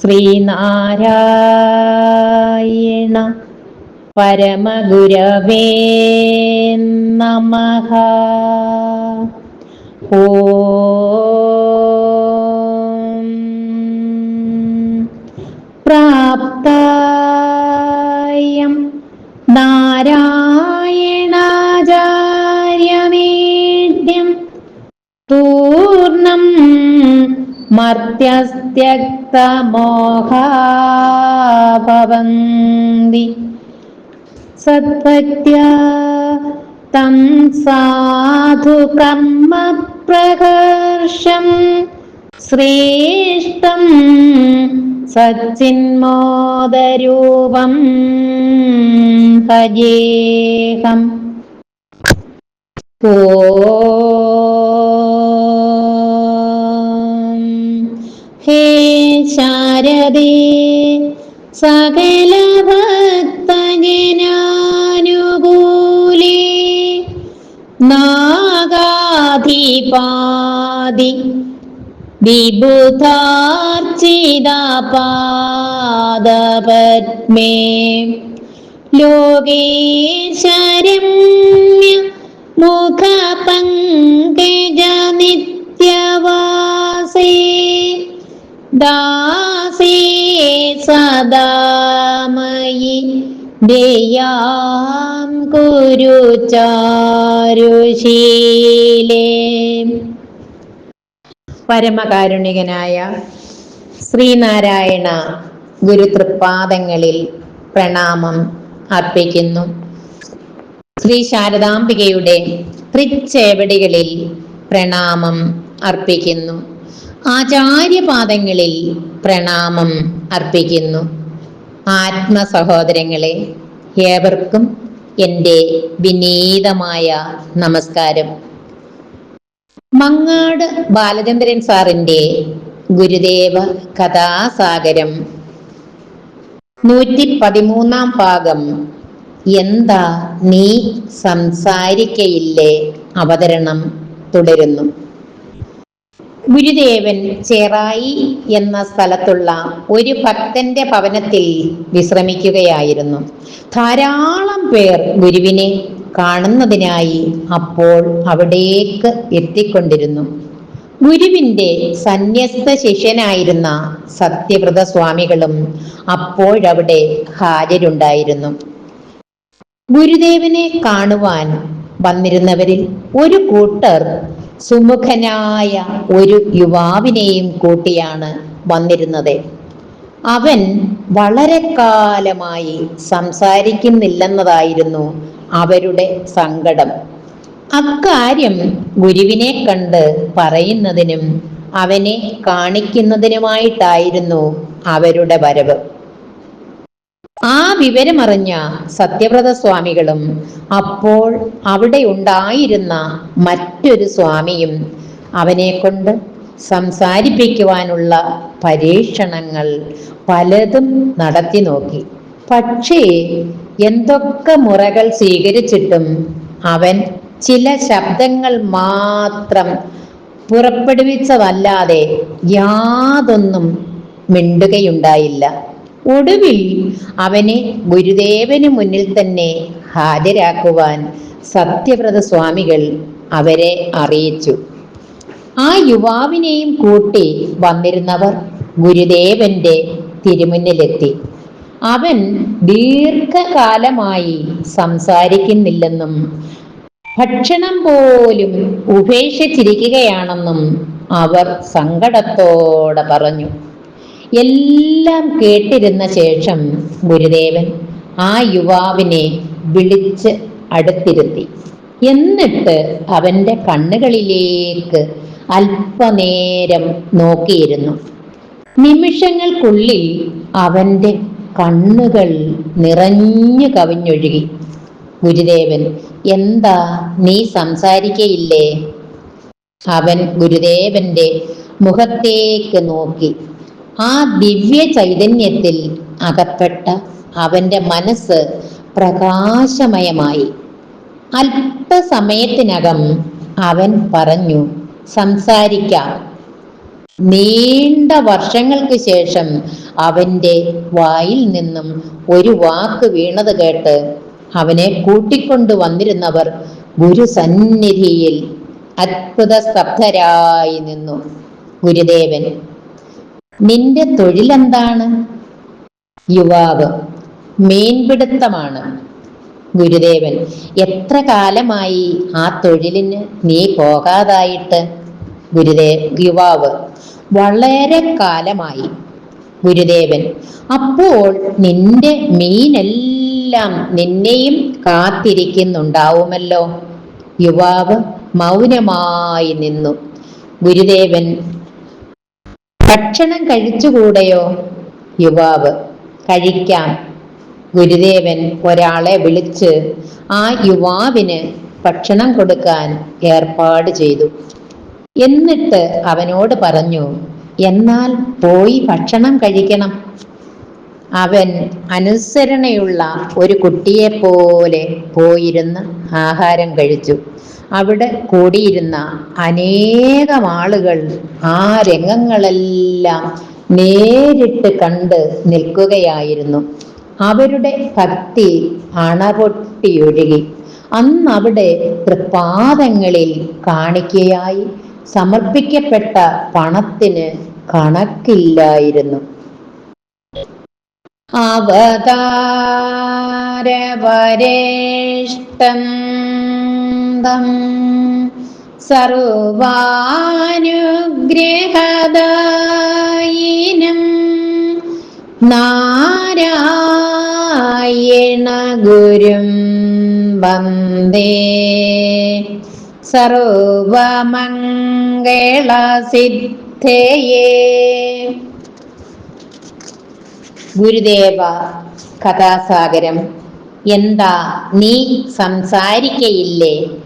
ശ്രീനാരായണ പരമഗുരവേ നമ. ഓം. പ്രാപ്തായം മർത്യസ്ത്യക്തമോഹാഭവന്തി. സത്ഭക്ത്യാ തം സാധു കർമ്മ പ്രകർഷം ശ്രേഷ്ഠം സച്ചിന്മോദരൂപം ഭജേഹം. ഓം നാഗാധിപാതി വിബുധാർച്ചിതാപാദപത്മേ ലോകേശരമ്യ മുഖപങ്കജനിത്യവാസേ ദാസേ സദാമയി ദേയാം കുരു ചാരുശീലേ പരമകാരുണികനായ ശ്രീനാരായണ ഗുരുതൃപാദങ്ങളിൽ പ്രണാമം അർപ്പിക്കുന്നു. ശ്രീ ശാരദാംബികയുടെ തൃച്ചേവടികളിൽ പ്രണാമം അർപ്പിക്കുന്നു. ആചാര്യപാദങ്ങളിൽ പ്രണാമം അർപ്പിക്കുന്നു. ആത്മസഹോദരങ്ങളെ ഏവർക്കും എന്റെ വിനീതമായ നമസ്കാരം. മങ്ങാട് ബാലചന്ദ്രൻ സാറിന്റെ ഗുരുദേവ കഥാസാഗരം. നൂറ്റി പതിമൂന്നാം ഭാഗം. എന്താ നീ സംസാരിക്കയില്ലേ? അവതരണം തുടരുന്നു. ഗുരുദേവൻ ചെറായി എന്ന സ്ഥലത്തുള്ള ഒരു ഭക്തന്റെ ഭവനത്തിൽ വിശ്രമിക്കുകയായിരുന്നു. ധാരാളം പേർ ഗുരുവിനെ കാണുന്നതിനായി അപ്പോൾ അവിടേക്ക് എത്തിക്കൊണ്ടിരുന്നു. ഗുരുവിന്റെ സന്യസ്ത ശിഷ്യനായിരുന്ന സത്യവ്രത സ്വാമികളും അപ്പോഴവിടെ ഹാജരുണ്ടായിരുന്നു. ഗുരുദേവനെ കാണുവാൻ വന്നിരുന്നവരിൽ ഒരു കൂട്ടർ സുമുഖനായ ഒരു യുവാവിനെയും കൂട്ടിയാണ് വന്നിരുന്നത്. അവൻ വളരെ കാലമായി സംസാരിക്കുന്നില്ലെന്നതായിരുന്നു അവരുടെ സങ്കടം. അക്കാര്യം ഗുരുവിനെ കണ്ട് പറയുന്നതിനും അവനെ കാണിക്കുന്നതിനുമായിട്ടായിരുന്നു അവരുടെ വരവ്. ആ വിവരമറിഞ്ഞ സത്യവ്രത സ്വാമികളും അപ്പോൾ അവിടെ ഉണ്ടായിരുന്ന മറ്റൊരു സ്വാമിയും അവനെ കൊണ്ട് സംസാരിപ്പിക്കുവാനുള്ള പരീക്ഷണങ്ങൾ പലതും നടത്തി നോക്കി. പക്ഷേ എന്തൊക്കെ മുറകൾ സ്വീകരിച്ചിട്ടും അവൻ ചില ശബ്ദങ്ങൾ മാത്രം പുറപ്പെടുവിച്ചതല്ലാതെ യാതൊന്നും മിണ്ടുകയുണ്ടായില്ല. ഒടുവിൽ അവനെ ഗുരുദേവന് മുന്നിൽ തന്നെ ഹാജരാക്കുവാൻ സത്യവ്രത സ്വാമികൾ അവരെ അറിയിച്ചു. ആ യുവാവിനെയും കൂട്ടി വന്നിരുന്നവർ ഗുരുദേവന്റെ തിരുമുന്നിലെത്തി. അവൻ ദീർഘകാലമായി സംസാരിക്കുന്നില്ലെന്നും ഭക്ഷണം പോലും ഉപേക്ഷിച്ചിരിക്കുകയാണെന്നും അവർ സങ്കടത്തോടെ പറഞ്ഞു. എല്ലാം കേട്ടിരുന്ന ശേഷം ഗുരുദേവൻ ആ യുവാവിനെ വിളിച്ച് അടുത്തിരുത്തി. എന്നിട്ട് അവന്റെ കണ്ണുകളിലേക്ക് അല്പനേരം നോക്കിയിരുന്നു. നിമിഷങ്ങൾക്കുള്ളിൽ അവന്റെ കണ്ണുകൾ നിറഞ്ഞു കവിഞ്ഞൊഴുകി. ഗുരുദേവൻ എന്താ നീ സംസാരിക്കയില്ലേ? അവൻ ഗുരുദേവന്റെ മുഖത്തേക്ക് നോക്കി. ആ ദിവ്യ ചൈതന്യത്തിൽ അകപ്പെട്ട അവന്റെ മനസ്സ് പ്രകാശമയമായി. അല്പസമയത്തിനകം അവൻ പറഞ്ഞു സംസാരിക്കാം. നീണ്ട വർഷങ്ങൾക്ക് ശേഷം അവന്റെ വായിൽ നിന്നും ഒരു വാക്ക് വീണത് കേട്ട് അവനെ കൂട്ടിക്കൊണ്ടു വന്നിരുന്നവർ ഗുരുസന്നിധിയിൽ അത്ഭുത സ്തബ്ധരായി നിന്നു. ഗുരുദേവൻ നിന്റെ തൊഴിലെന്താണ്? യുവാവ് മീൻപിടുത്തമാണ്. ഗുരുദേവൻ എത്ര കാലമായി ആ തൊഴിലിന് നീ പോകാതായിട്ട്? ഗുരുദേവ് യുവാവ് വളരെ കാലമായി. ഗുരുദേവൻ അപ്പോൾ നിന്റെ മീനെല്ലാം നിന്നെയും കാത്തിരിക്കുന്നുണ്ടാവുമല്ലോ. യുവാവ് മൗനമായി നിന്നു. ഗുരുദേവൻ ഭക്ഷണം കഴിച്ചുകൂടെയോ? യുവാവ് കഴിക്കാം. ഗുരുദേവൻ ഒരാളെ വിളിച്ച് ആ യുവാവിന് ഭക്ഷണം കൊടുക്കാൻ ഏർപ്പാട് ചെയ്തു. എന്നിട്ട് അവനോട് പറഞ്ഞു എന്നാൽ പോയി ഭക്ഷണം കഴിക്കണം. അവൻ അനുസരണയുള്ള ഒരു കുട്ടിയെപ്പോലെ പോയിരുന്ന് ആഹാരം കഴിച്ചു. അവിടെ കൂടിയിരുന്ന അനേകം ആളുകൾ ആ രംഗങ്ങളെല്ലാം നേരിട്ട് കണ്ട് നിൽക്കുകയായിരുന്നു. അവരുടെ ഭക്തി അണപൊട്ടിയൊഴുകി. അന്ന് അവിടെ തൃപ്പാദങ്ങളിൽ കാണിക്കയായി സമർപ്പിക്കപ്പെട്ട പണത്തിന് കണക്കില്ലായിരുന്നു. അവതാരപരേഷ്ടം സർവാനുഗ്രഹദായിനം. നാരായണ ഗുരും വന്ദേ. സർവമംഗളസിദ്ധയേ. ഗുരുദേവ കഥാസാഗരം എന്താ നീ സംസാരിക്കയില്ലേ?